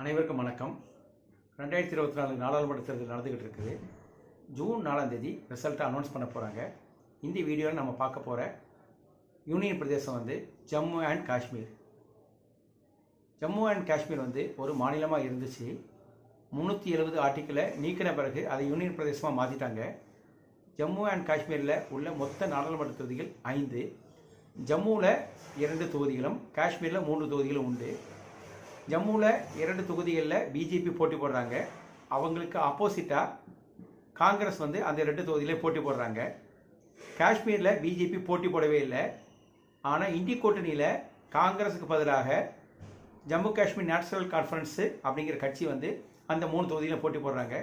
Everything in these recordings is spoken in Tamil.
அனைவருக்கும் வணக்கம். ரெண்டாயிரத்தி இருபத்தி நாலு நாடாளுமன்ற தேர்தல் நடந்துக்கிட்டு இருக்குது. ஜூன் நாலாம் தேதி ரிசல்ட்டை அனௌன்ஸ் பண்ண போகிறாங்க இந்த வீடியோவில் நம்ம பார்க்க போகிற யூனியன் பிரதேசம் வந்து ஜம்மு அண்ட் காஷ்மீர். ஜம்மு அண்ட் காஷ்மீர் வந்து ஒரு மாநிலமாக இருந்துச்சு. முந்நூற்றி எழுபது ஆர்டிக்கிளை நீக்கின பிறகு அதை யூனியன் பிரதேசமாக மாற்றிட்டாங்க ஜம்மு அண்ட் காஷ்மீரில் உள்ள மொத்த நாடாளுமன்ற தொகுதிகள் ஐந்து. ஜம்முவில் இரண்டு தொகுதிகளும் காஷ்மீரில் மூன்று தொகுதிகளும் உண்டு. ஜம்முவில் இரண்டு தொகுதிகளில் பிஜேபி போட்டி போடுறாங்க. அவங்களுக்கு ஆப்போசிட்டாக காங்கிரஸ் வந்து அந்த ரெண்டு தொகுதியிலே போட்டி போடுறாங்க. காஷ்மீரில் பிஜேபி போட்டி போடவே இல்லை. ஆனால் இந்தி கூட்டணியில் காங்கிரஸுக்கு பதிலாக ஜம்மு காஷ்மீர் நேஷனல் கான்ஃபரன்ஸு அப்படிங்கிற கட்சி வந்து அந்த மூணு தொகுதியிலும் போட்டி போடுறாங்க.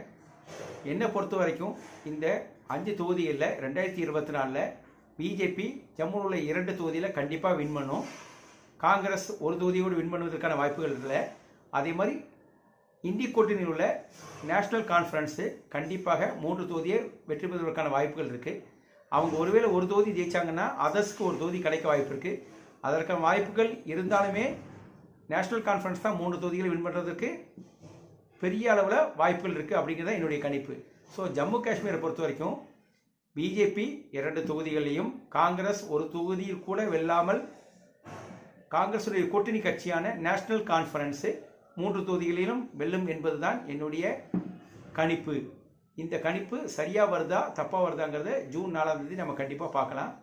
என்னை பொறுத்த வரைக்கும் இந்த அஞ்சு தொகுதிகளில் ரெண்டாயிரத்தி இருபத்தி நாலில் பிஜேபி ஜம்முவில் உள்ள இரண்டு தொகுதியில் கண்டிப்பாக வின் பண்ணும். காங்கிரஸ் ஒரு தொகுதியோடு வின் பண்ணுவதற்கான வாய்ப்புகள் இல்லை அதே மாதிரி இந்தி கூட்டணியில் உள்ள நேஷனல் கான்ஃபரன்ஸு கண்டிப்பாக மூன்று தொகுதியை வெற்றி பெறுவதற்கான வாய்ப்புகள் இருக்குது அவங்க ஒருவேளை ஒரு தொகுதி ஜெயிச்சாங்கன்னா அதர்ஸ்க்கு ஒரு தொகுதி கிடைக்க வாய்ப்பு இருக்குது அதற்கான வாய்ப்புகள் இருந்தாலுமே நேஷனல் கான்ஃபரன்ஸ் தான் மூன்று தொகுதிகளை வின் பண்ணுறதுக்கு பெரிய அளவில் வாய்ப்புகள் இருக்குது அப்படிங்கிறத என்னுடைய கணிப்பு. ஸோ ஜம்மு காஷ்மீரை பொறுத்த வரைக்கும் பிஜேபி இரண்டு தொகுதிகளையும் காங்கிரஸ் ஒரு தொகுதியில் கூட வெல்லாமல் காங்கிரஸுடைய கூட்டணி கட்சியான நேஷனல் கான்ஃபரன்ஸு மூன்று தொகுதிகளிலும் வெல்லும் என்பதுதான் என்னுடைய கணிப்பு. இந்த கணிப்பு சரியாக வருதா தப்பாக வருதாங்கிறத ஜூன் நாலாம் தேதி நம்ம கண்டிப்பாக பார்க்கலாம்.